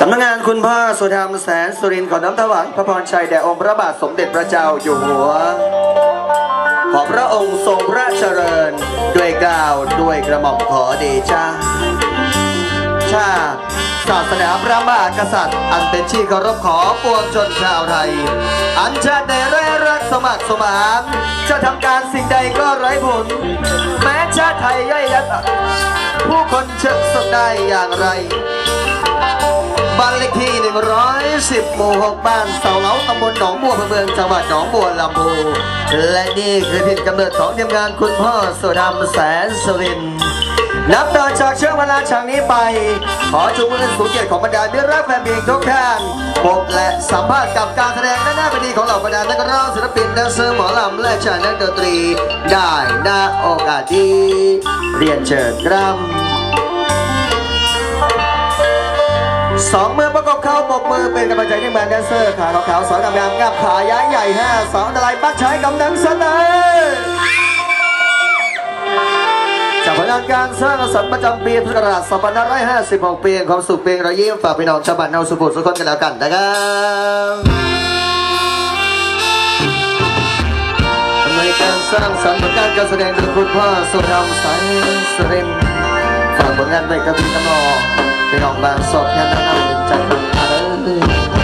สำนักงานคุณพ่อสุธรรมแสนสุรินขอน้อมถวายพระพรชัยแด่องค์พระบาทสมเด็จพระเจ้าอยู่หัว ขอพระองค์ทรงพระเจริญ ด้วยกล้าวด้วยกระหม่อมขอเดชะชาติศาสนาพระมหากษัตริย์ อันเป็นที่เคารพขอปวงชนชาวไทย อันชาติใดไร้รักสมัครสมาน จะทำการสิ่งใดก็ไร้ผล แม้ชาติไทยย่อยยัดผู้คนเชื่อสดได้อย่างไร บ้านเลขที่ 110หมู่6บ้านเสาเหลาตำบลหนองบัวอำเภอเมืองจังหวัดหนองบัวลำพูและนี่คือถิ่นกำเนิดของทีมงานคุณพ่อสุดำแสนสุรินนับต่อจากช่วงเวลาฉากนี้ไป ขอจูงมือสูงเกียรติของบรรดามิตรรักแฟนเพลงทุกท่านพบและสัมภาษณ์กับการแสดงด้าหน้าเวทีของเหล่าบรรดานักร้องศิลปินแดนเซอร์หมอลำและชายนักดนตรี ได้ณโอกาสที่เรียนเชิญครับ สองมือประกบเข้าปกมือเป็นกำลังใจให้แบนแดนเซอร์ขาขาวๆสอนกำลังงับขาย้ายใหญ่ห้าสองอะไรปักใช้กำลังเสนอจากผลงานการสร้างสรรค์ประจำปีพุทธศักราช2556ปีแห่งความสุขปีรอยยิ้มฝากพี่น้องชาวบ้านเนาสุขุมสุขคนกันแล้วกันนะครับในการสร้างสรรค์ผลงานการแสดงโดยคุณพ่อสุธรรมสายสรินทร์ฝากผลงานไว้กับพี่น้อง พี่น้องบางสดแค่นั้นเอาเป็นใจฟังอะไร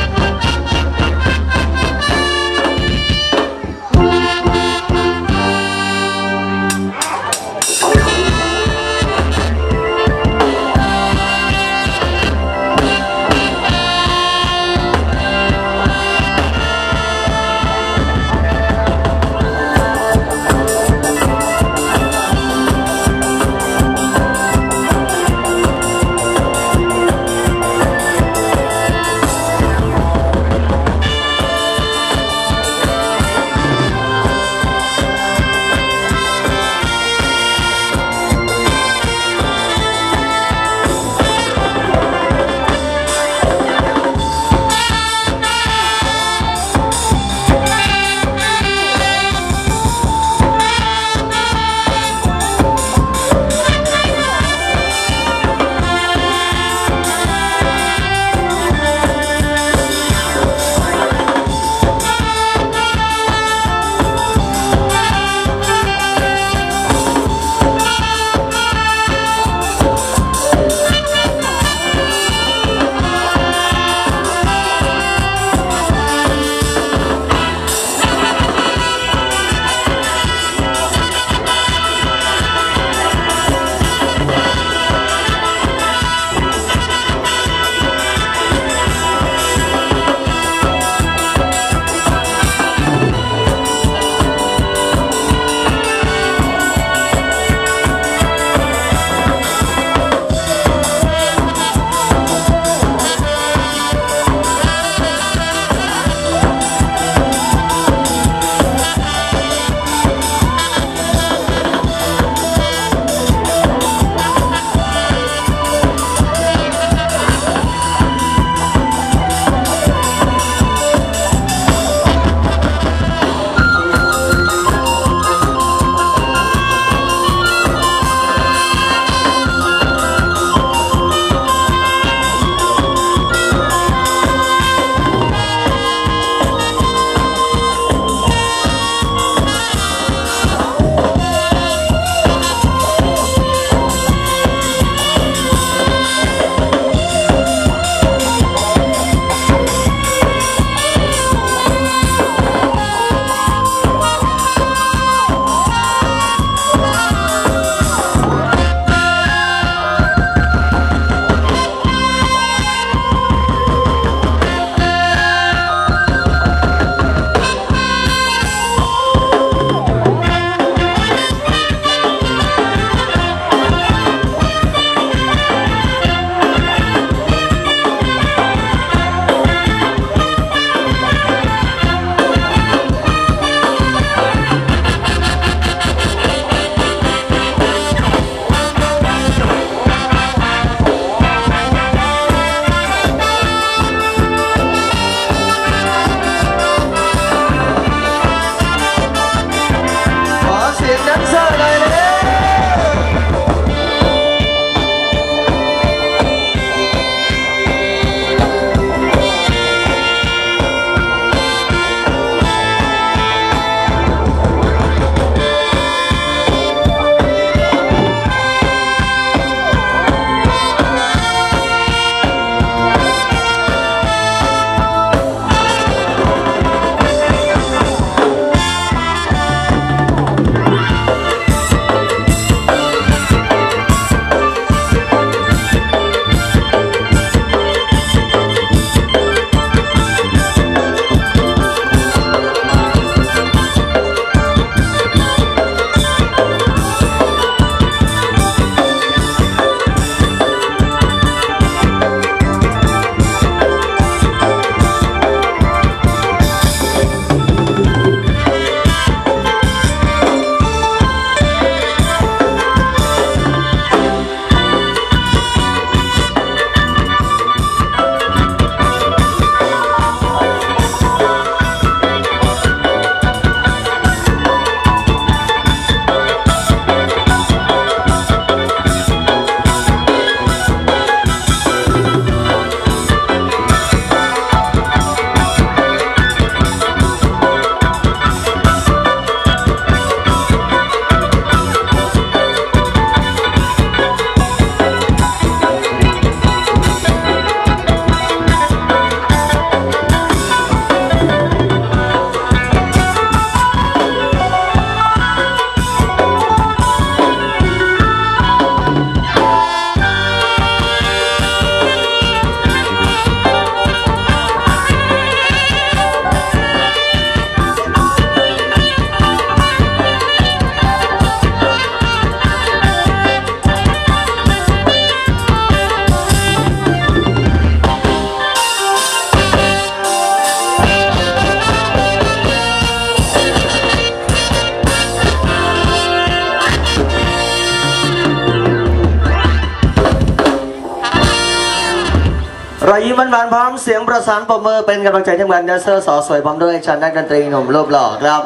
อยยิ้มหวานๆพร้อมเสียงประสานปรบมือเป็นกำลังใจทั้งวันแดนเซอร์สอสวยพร้อมด้วยชันนักดนตรีหนุ่มรูปหล่อครับ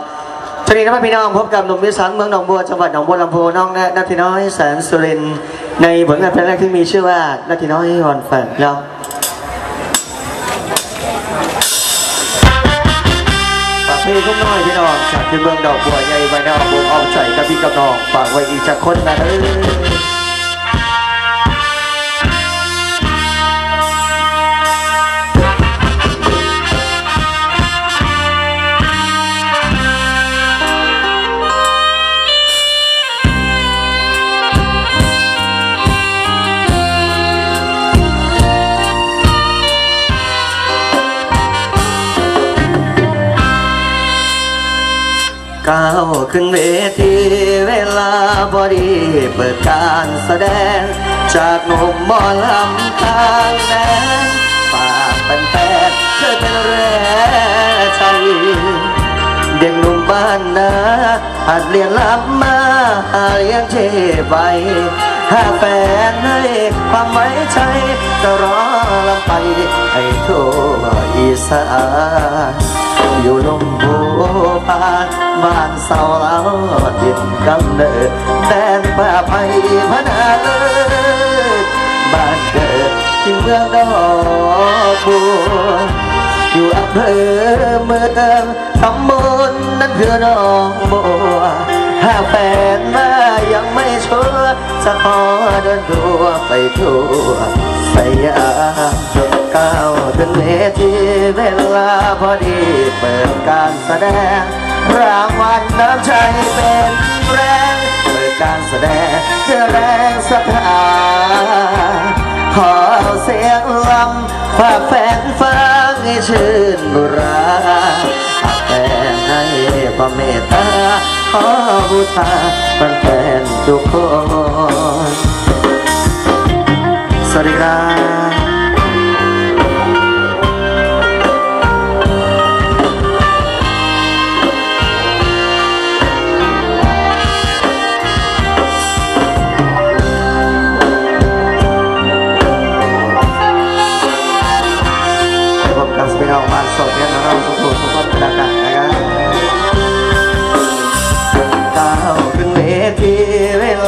ชนีนะพี่น้องพบกับหนุ่มวิสันเมืองหนองบัวจังหวัดหนองบัวลำพูน้องแนนาทีน้อยแสนสุรินในผลงานเพลงแรกที่มีชื่อว่านาทีน้อยวอนแฟนครับฝากเพลงก็น้อยพี่น้องจากที่เมืองดอกบัวใหญ่ใบหน้าบัวเอาใจกับพี่กับน้องฝากไว้อีกจากคนนะเอ้าขึ้นเวทีเวลาพอดีเปิดการแสดง จากหนุ่มหมอลำทางแดนฝากเป็นแฟนเธอเป็นแรงใจเด็กหนุ่มบ้านนาหัดเรียนลำมาหาเลี้ยงเชไปหาแฟนให้ความไว้ใจก็รอลำไปให้ทั่วอีสาน อยู่ลมโบพานบ้านเสาเล้าดินกำเนิดแดนป่าไผ่พนาเลิศบ้านเกิดที่เมืองดอกบัวอยู่อำเภอเมืองตำบลนั้นคือหน้องบัวหาแฟนมายังไม่ชัวร์จะขอเดินตัวไปทั่วสยาม ก้าวถึงเวทีเวลาพอดีเปิดการแสดง รางวัลน้ำใจเป็นแรงเปิดการแสดงเพื่อแรงศรัทธาขอเสียงลำฝากแฟนฟังให้ชื่นบุราฝากแฟนให้ความเมตตาขอบูชาแฟนทุกคนสวัสดีครับ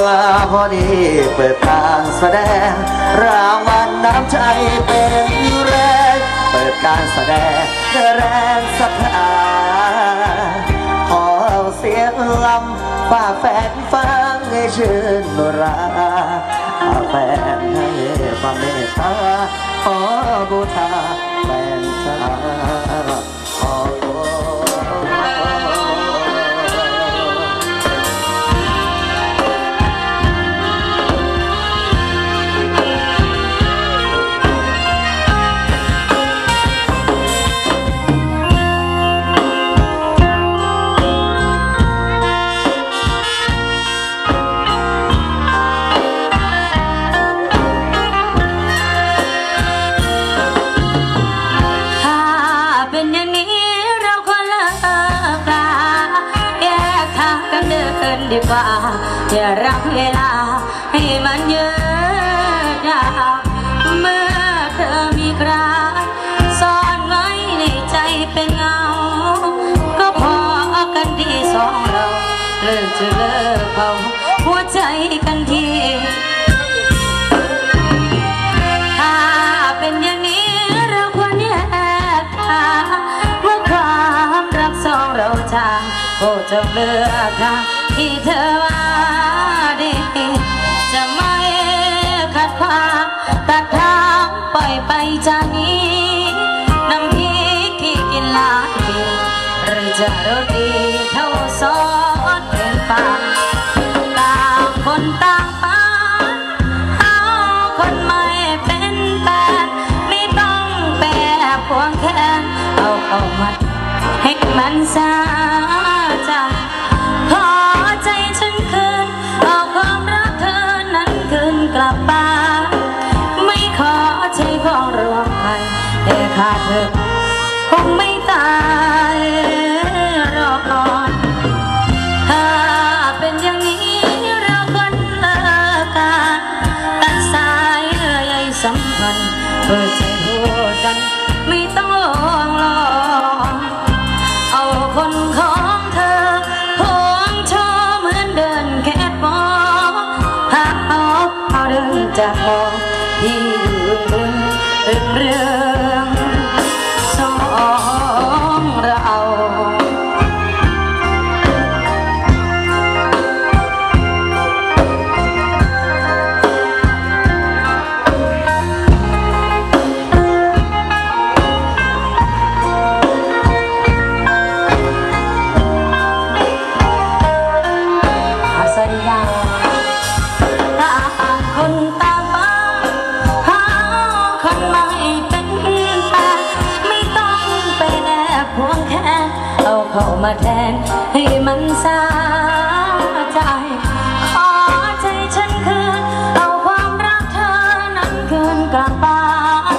ลาพอดีเปิดการแสดง รางวัลน้ำใจเป็นแรงเปิดการแสดงแรงศรัทธาขอเสียงลำฝาแฟนฟังให้ชื่นราฝากแฟนให้ความเมตตาขอบูชาแฟนจ้า นดีกว่าอย่ารักเวลาให้มันเยอะยาวเมื่อเธอมีใครซ่อนไว้ในใจเป็นเงา ก็พอกันดีสองเรา เลิกจะเลิกเผาหัวใจกัน มันซาใจขอใจฉันคืน เอาความรักเธอนั้นคืนกลับมาไม่ขอใช้ของรวมใครแต่ขาดเธอคงไม่ มาแทนให้มันสาใจ ขอใจฉันคืน เอาความรักเธอนั้นคืนกลับบ้าน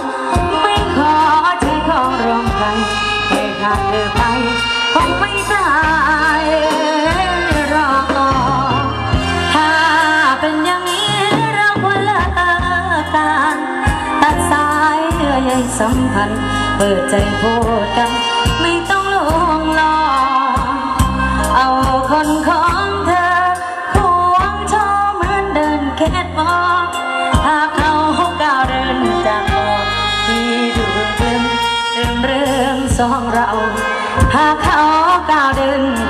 ไม่ขอใจของรวมกันแค่ขาดเธอไปคงไม่ตายรอถ้าเป็นอย่างนี้เราควรเลิกกันตัดสายเยื่อใยสัมพันธ์เปิดใจพูดกัน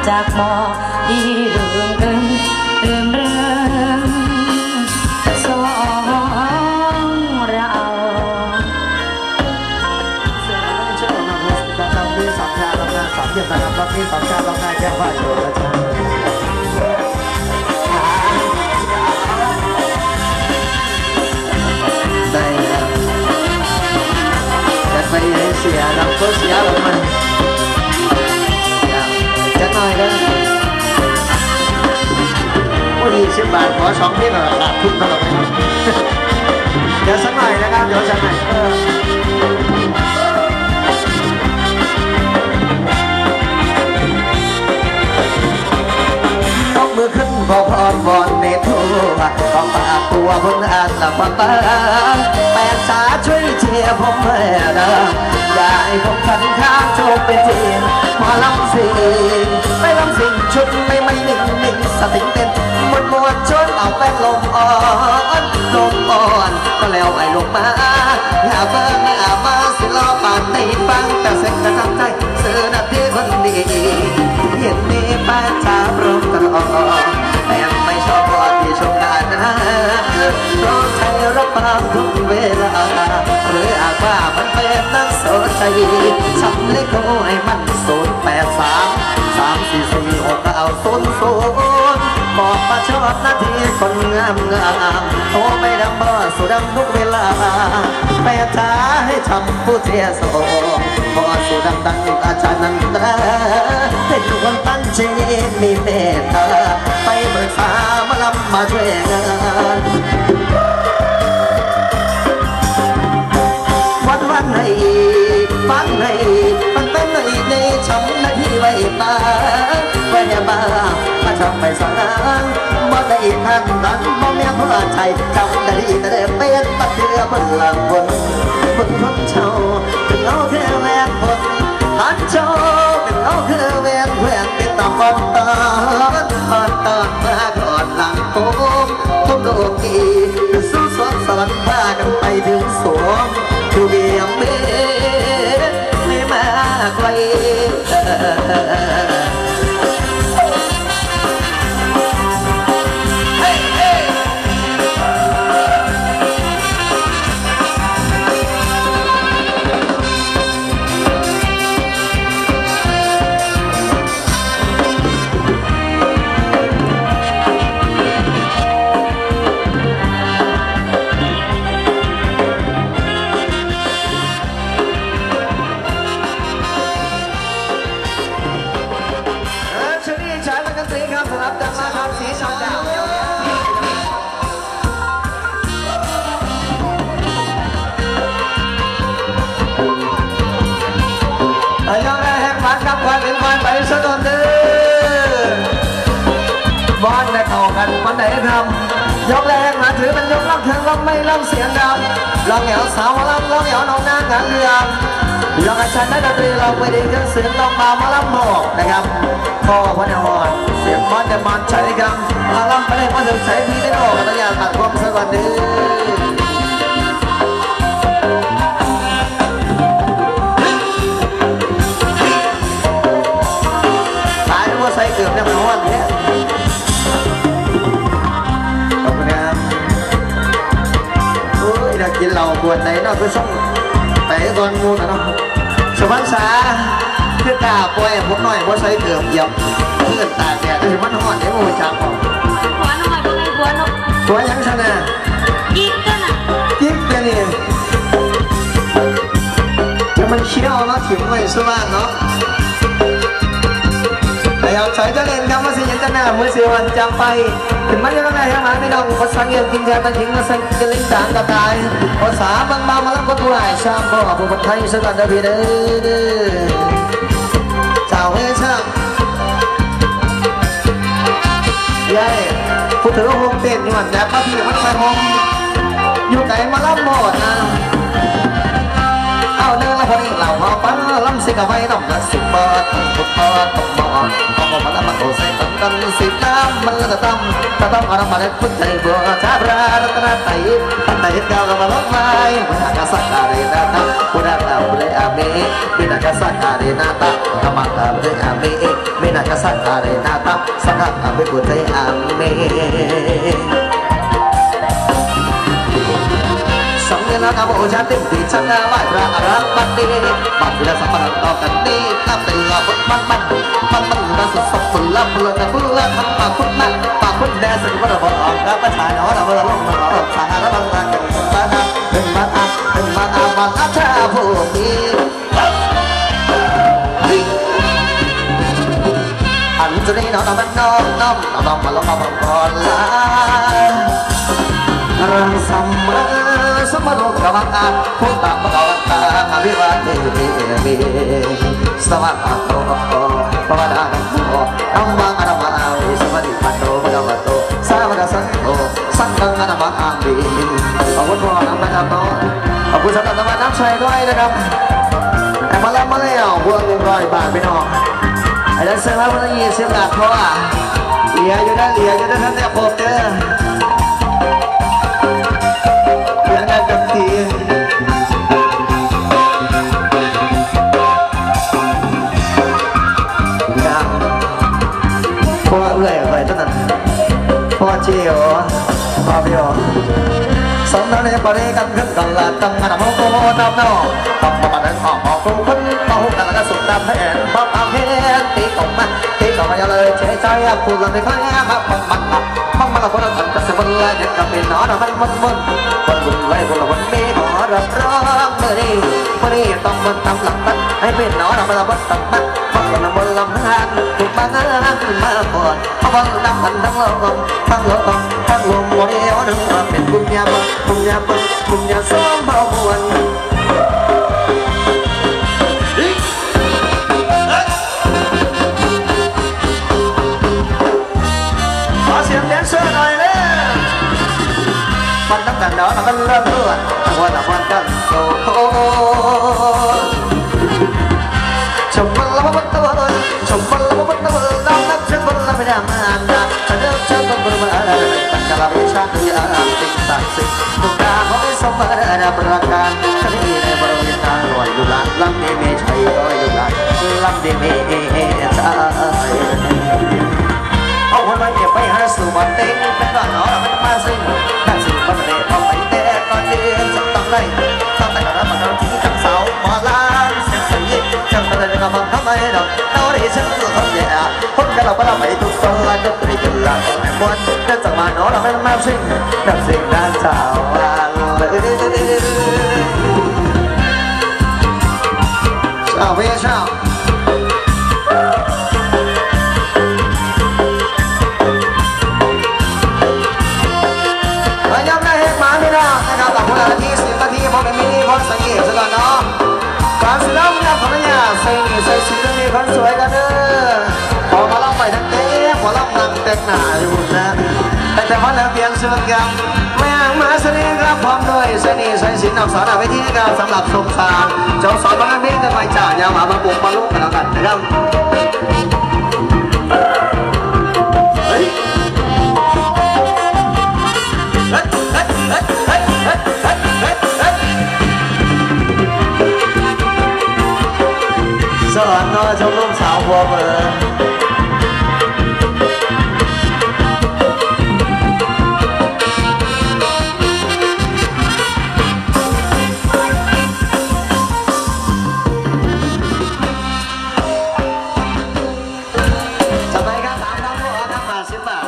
จากหมอกที่ดูกลืมเรื่องเรื่องสองเราเสียงไม่ใช่ของนำรถแต่นำด้วยสามชาลำหน้าสามเหยียบนะครับรอบนี้สามชาลำนาแก้วว่าอยู่นะจ๊ะได้แล้วจะไปให้เสียดังก็เสียหรอกมัน โอ้ดีสิบบาทขอสองเพลงหน่อยละทุกตลอดเดี๋ยวสักหน่อยนะครับ เดี๋ยวสักหน่อยเออต้องมือขึ้นขอพรบอนในทั่วขอฝากตัวเพิ่งอ่านละฟังบ้าแปดสาช่วยเชียร์ผมแม่นะอย่าให้ผมขันข้างโชคเป็นจริงมาลำสิงไม่ลำสิงชุดไม่ไม่นิ่งนิ่งสติงเต้น มดหมดชนเอาแป้งลมอ่อนลมอ่อนก็แล้วไอ้ลงมาอย่าเบิ่งอย่ามาสิรอปานในฟังแต่เส้นกระทำใจเสือนาทีคนดีเห็นนี่ป้าจ้าพร้อมตลอดแต่ไม่ชอบพอที่ชมงานนะเพราะใจรับฟังทุกเวลาหรืออาจว่ามันเป็นนักโสดใจฉันเลยขอให้มันโสดแปดสามสามสี่สี่หกเก้าศูนย์ศูนย์ บอกมาชอบนาทีคนงามงามโทรไม่ดำบ่สุดำทุกเวลาแม่จ้าให้ทำผู้เสียโสพอสุดำดังอาจารย์นันตราเป็นคนตั้งใจมีเมตตาไปเบิกฟ้ามาลำมาช่วยงานวันวันให้ฟังให้มันเป็นในในช้ำนาที่ไว้มา ไว้แห่บ้ามาทำไปสองนางบ่ได้ทันนั้นบ่แม่นหัวใจจำได้แต่เดิมเป็นตัดเดือบนหลังบนบนคนเช่าถึงเอาแค่แหวนบนหันโจถึงเอาแค่แหวนแหวนเป็นตาบอนตอนตอนตอนมาก่อดหลังโค้งทุกโลกีสู้สวงสวรรค์พากันไปถึงสวงทุเบียงเมไม่มาไกล มอนจะมันใช้ครับมาล่ำไปเลยมาถึงใช้พี่ได้ออกกันตัวอย่างตัดความสวัสดีตายด้วยใส่เกือบเนี่ยมันห้อนเนี่ยขอบคุณครับโอ้ยน่ากินเหล้าปวดไหนเนาะคือส่งไปก่อนงูนะเนาะสมัญษาคือกาปล่อยผมหน่อยว่าะใช้เกือบเหยียบ เพื่อนตากแดดจะมันหอดเดี๋ยวโมจังออกหัวหน่อยบ่ไงหัวหน่อยตัวยังชนะยิงกันอะกิ๊กเดี๋ยวนี้มันเชี่ยวเนาะถึงไม่สว่างเนาะแต่เอาใส่จะเล่นคำว่าสิยันจะหน้ามือเสียวันจำไปถึงมันจะต้องได้ยังไม่ต้องภาษาเงียบกินแทนตันทิ้งมาใส่จะเล่นจางกระตายภาษาบางบางมาแล้วก็ตัวไอ้ชามพ่อผู้คนไทยสกัดเดบีเด้อเจ้าเฮ้ช่าง ถือโฮมเต้นนี่มันแบบป้าพี่มันใส่โฮมอยู่ไหนมาล่ำหมดนะ ลำสิกะไว้ต้องละสิบปอดต้องปอดต้องมองต้องมองมันละมันโอใส่ตั้งตั้งสิบน้ำมันละตั้มตะตั้มเอาน้ำมันพุ่งใจบัวชาบราตะนาไตตั้งแต่เห็นเก่าก็มาลบไม้มันหากสักการีนาตาปุระตาปุระอาเมมินากสักการีนาตากามาตาปุระอาเมมินากสักการีนาตาสักการะปุระอาเม นแล้วกับโอชาติปีชันไหวพระอรักบันดีบัดเวลาสัมพันต่อกันนี้นับเป็นลาบมันมันมันมันมันสุดสมบูรณ์ลำเลือดเลือดทั้งปากคุณนักปากคุณแดนสิ่งว่าเราบอกออกกับประชาชนเราเราลงมาออกสาระบางรักเป็นบ้าเป็นบ้านเป็นบ้าบ้านอาชาผู้มีอันจะได้น้องน้องน้องน้องน้องมาลงมาบังก่อนลารังสัมมา สมโนกวังอาพุทธะภะคะวะตาอภิวัติเทมิสวัสดิ์โตปวดานโตอัมมังอนามาวิสวัสดิปันโตภะคะวะโตสาวกสังโฆสังฆังอนามาอามิขอบคุณพ่อนะครับน้องขอบคุณสำหรับน้ำมันน้ำชัยด้วยนะครับแต่มาแล้วมาแล้วพวงหนึ่งร้อยบาทพี่น้องไอ้ด็กเสือมาวันละยี่สิบบาทเพราะว่าเหลียอยู่ด้านเหลียอยู่ด้านท่านเนี่ยผมเจอ ยังไงกับทีครับพ่อเอื้อยไปเท่านั้นพ่อเจียวพ่อพี่อ๋อสมนั้นเนี่ยปริกันขึ้นกันละตั้งงานมองโตน้ำนอต้องมาบันออกออกทุกคนมาหุบกันแล้วสุดตามแผนพอเอาเฮ็ดตีกองมาตีกองมาอย่าเลยเฉยใจพูดกันในครั้งมาปังปังปังปังมาละคนละคนจะเสียบนละยังกับเป็นนอนมันมันมันคนบุญไว้คนละคนมีหมอบรองเมื่อนี้เมื่อนี้ต้องมันทำหลังตัดให้เป็นนอนมันละมันตั้งมันฟังกันละมันลำหานถูกบางงานมาปวดเอาบังนำมันทั้งโลกทั้งโลกทั้งลมวันนี้วันนึงเป็นบุญญาบุญญาบุญญาะมันตัวชมมันละมันตัวน้ำนักชมมันละไม่ได้มาอันดาฉันเริ่มชอบมันมาอะไรตั้งแต่เราชาติยาติดตัดสิทุกดาของสมบัติอะไรประการฉันมีในบริเวณทางลอยอยู่ละลำนี้ไม่ใช่ลอยอยู่ละลำนี้ไม่ใช่เอาคนมาเก็บไปหาสู่บันเต็งเป็นก่อนหนอมันมาซึ่งนั่งสิ่งบันเดเอาไปแต่สักตั้งไรตั้งแต่กระมันที่จังเอาไมดอกเอาได้ฉันคือคนแย่คนกันเราไปทุกคนละจะไปกันละแม่มวนเดินจากมาหนอเราไม่มาซึ่งนั่งสิ่งนั่งเจ้าชาวเวชาวย การสิแล้วเนี่ยขออนุญาตใส่หนีใส่สีมีคนสวยกันเด้อพอมาล่องไปทั้งเต้พอล่ำนั่งแต่งหน้าอยู่นะแต่แต่พอแล้วเปลี่ยนเสื้อกันแม่งมาสนิทครับพร้อมด้วยใส่หนีใส่สินอักษรเอาไว้ที่การสำหรับสมสารเจ้าสอนบ้างทีกันไปจ่ายยามามาบุกมาลุกกันแล้วกันนะครับ สอนน้อยชมรมสาวบัวเบอร์สบา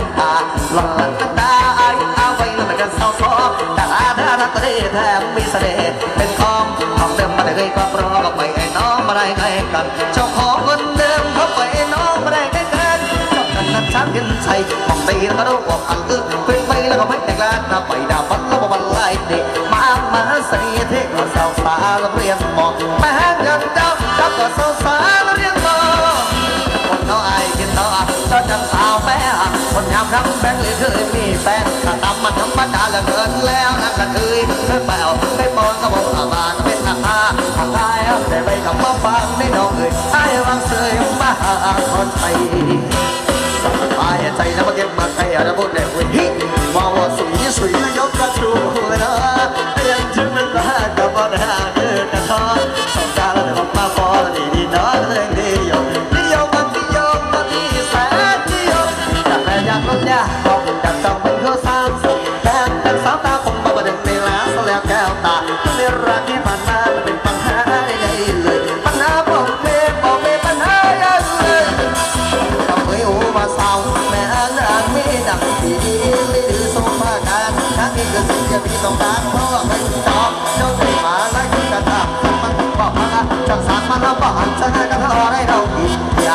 នអាលំនឹងទឹកដាអាយអវៃលំនឹងសោសោតាដារតរេថាមីសរេពេលខំអត់ទៅមកទេក៏ប្រកបៃឯណោមរៃឯកាន់ចុះខំគុណដើមខំបៃណោមរៃឯកាន់ចុះកាន់ឆាប់គិនឆៃអំបីរករបស់អង្គពេលបីលក៏មិនតែក្លាដល់បៃដាបាត់លបបលៃទេមកមកសរីទេក៏សោសាលរៀនមកមកកាន់ដល់ដល់ក៏សោសាលរៀនមកអូនអើយគេតោអត់ដល់ คนยามคำแบงค์เลยเคยมีแฟนถ้าตำมันธรรมดาเหลือเกินแล้วนะกันเคยเคยแปลวไม่ปอนก็บอกอาบานเป็นอาคาทางกายแต่ไปกับมาฟังไม่น้องเอ้ยไอ้วางเสยมาหาคนไทยสบายใจนะมาเก็บมาใครอะไรพูดได้เว้ยว่าว่าสุยสุยยกกระชูนะยังถึงมันรักกับปัญหาเกิดกระท้อนสองตาแล้วเดี๋ยวมาฟอน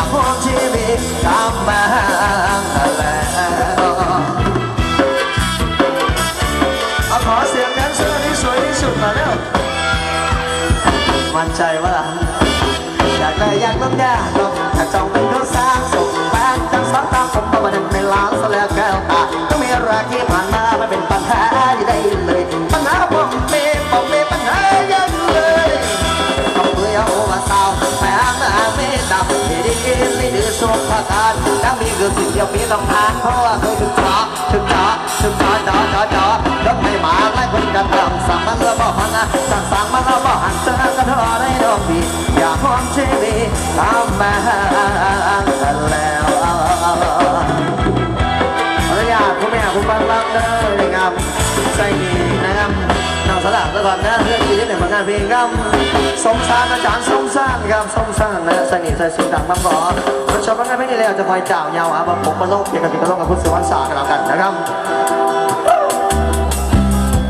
กพวกชีวิตกำมาแล้วเอาขอเสียงแดนเซอร์ที่สวยที่สุดมาเร็วมั่นใจว่าอยากได้อยากต้องยากต้องอยากจองเป็นเขาสร้างส่งแฟนจังสาวตาผมประมาณในล้านซะแล้วแก้วตาก็มีรักที่ผ่านมาไม่เป็นปัญหา ที่เลยปัญหาผมเป็นผมเป็นปัญหายังเลยต้องเบื่อโอ้มาสาวแม่มาไม่ดับไม่ดีไม่ดื้อสมประการถ้ามีคือสิ่งเดียวพี่ต้องทานเพราะว่าเคยถึงจอถึงจอถึงจอจอจอจอรถไม่มาไล่คนกันทำสั่งมันแล้วบอกพังอะสั่งสั่งมันแล้วบอกหันเจอกันทอได้ดอกดีอยากความชีวิตทำมาแล้วขออนุญาตคุณแม่คุณบังบังเด้อนะครับ ใส่นี่นะครับนางสลักตะก่อนนะเรื่องที่หนึ่งผลงานเพลงครับสมสารอาจารย์สมสร้างครับสมสร้างนะใส่นี่ใส่สุดดังบังบอเราชอบผลงานเพลงนี้แล้วจะคอยจ่าวเยาวอะผมมาโลกเกี่ยวกับที่กระโลกกับคุณสุวรรณสากันแล้วกันนะครับ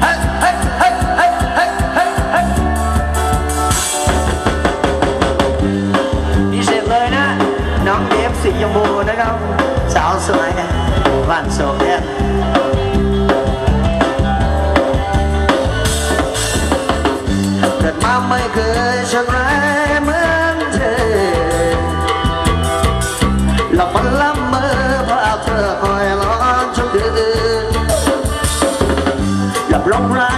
เฮ้ยเฮ้ยเฮ้ยเฮ้ยเฮ้ยเฮ้ยเฮ้ยพิเศษเลยนะน้องเดฟสีชมพูนะครับ สาวสวยบ้านโสมเนี่ ไม่เคยชนะเหมือนเธอหลับมันละเมอพาเธอคอยร้อนทุกคืนหลับลงร่